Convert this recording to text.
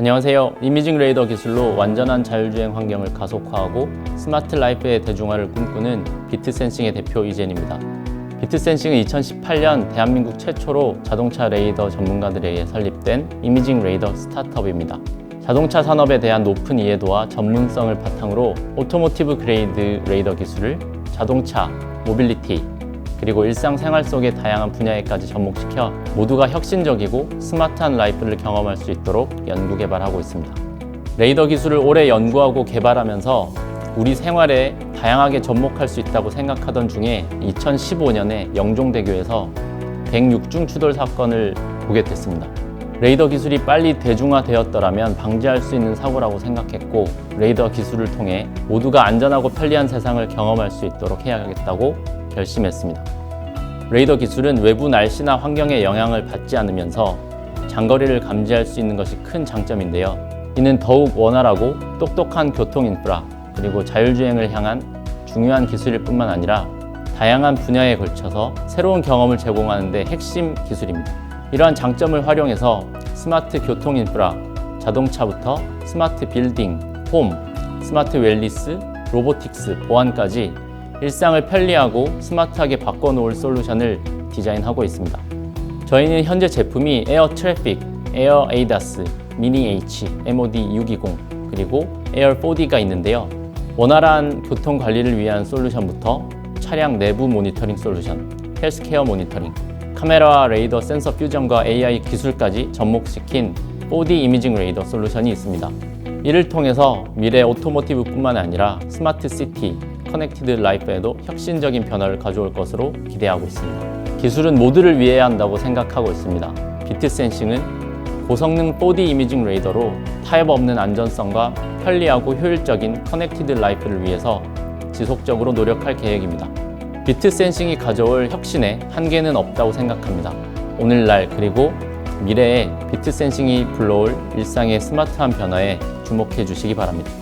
안녕하세요. 이미징 레이더 기술로 완전한 자율주행 환경을 가속화하고 스마트 라이프의 대중화를 꿈꾸는 비트센싱의 대표 이젠입니다. 비트센싱은 2018년 대한민국 최초로 자동차 레이더 전문가들에 의해 설립된 이미징 레이더 스타트업입니다. 자동차 산업에 대한 높은 이해도와 전문성을 바탕으로 오토모티브 그레이드 레이더 기술을 자동차, 모빌리티, 그리고 일상생활 속의 다양한 분야에까지 접목시켜 모두가 혁신적이고 스마트한 라이프를 경험할 수 있도록 연구 개발하고 있습니다. 레이더 기술을 오래 연구하고 개발하면서 우리 생활에 다양하게 접목할 수 있다고 생각하던 중에 2015년에 영종대교에서 106중 추돌 사건을 보게 됐습니다. 레이더 기술이 빨리 대중화되었더라면 방지할 수 있는 사고라고 생각했고 레이더 기술을 통해 모두가 안전하고 편리한 세상을 경험할 수 있도록 해야겠다고 결심했습니다. 레이더 기술은 외부 날씨나 환경의 영향을 받지 않으면서 장거리를 감지할 수 있는 것이 큰 장점인데요. 이는 더욱 원활하고 똑똑한 교통 인프라 그리고 자율주행을 향한 중요한 기술일 뿐만 아니라 다양한 분야에 걸쳐서 새로운 경험을 제공하는 데 핵심 기술입니다. 이러한 장점을 활용해서 스마트 교통 인프라, 자동차부터 스마트 빌딩, 홈, 스마트 웰리스, 로보틱스, 보안까지 일상을 편리하고 스마트하게 바꿔놓을 솔루션을 디자인하고 있습니다. 저희는 현재 제품이 에어 트래픽, 에어 에이다스, 미니 H, MOD 620, 그리고 에어 4D가 있는데요. 원활한 교통 관리를 위한 솔루션부터 차량 내부 모니터링 솔루션, 헬스케어 모니터링, 카메라와 레이더 센서 퓨전과 AI 기술까지 접목시킨 4D 이미징 레이더 솔루션이 있습니다. 이를 통해서 미래 오토모티브뿐만 아니라 스마트 시티, 커넥티드 라이프에도 혁신적인 변화를 가져올 것으로 기대하고 있습니다. 기술은 모두를 위해야 한다고 생각하고 있습니다. 비트 센싱은 고성능 4D 이미징 레이더로 타협 없는 안전성과 편리하고 효율적인 커넥티드 라이프를 위해서 지속적으로 노력할 계획입니다. 비트 센싱이 가져올 혁신에 한계는 없다고 생각합니다. 오늘날 그리고 미래에 비트 센싱이 불러올 일상의 스마트한 변화에 주목해 주시기 바랍니다.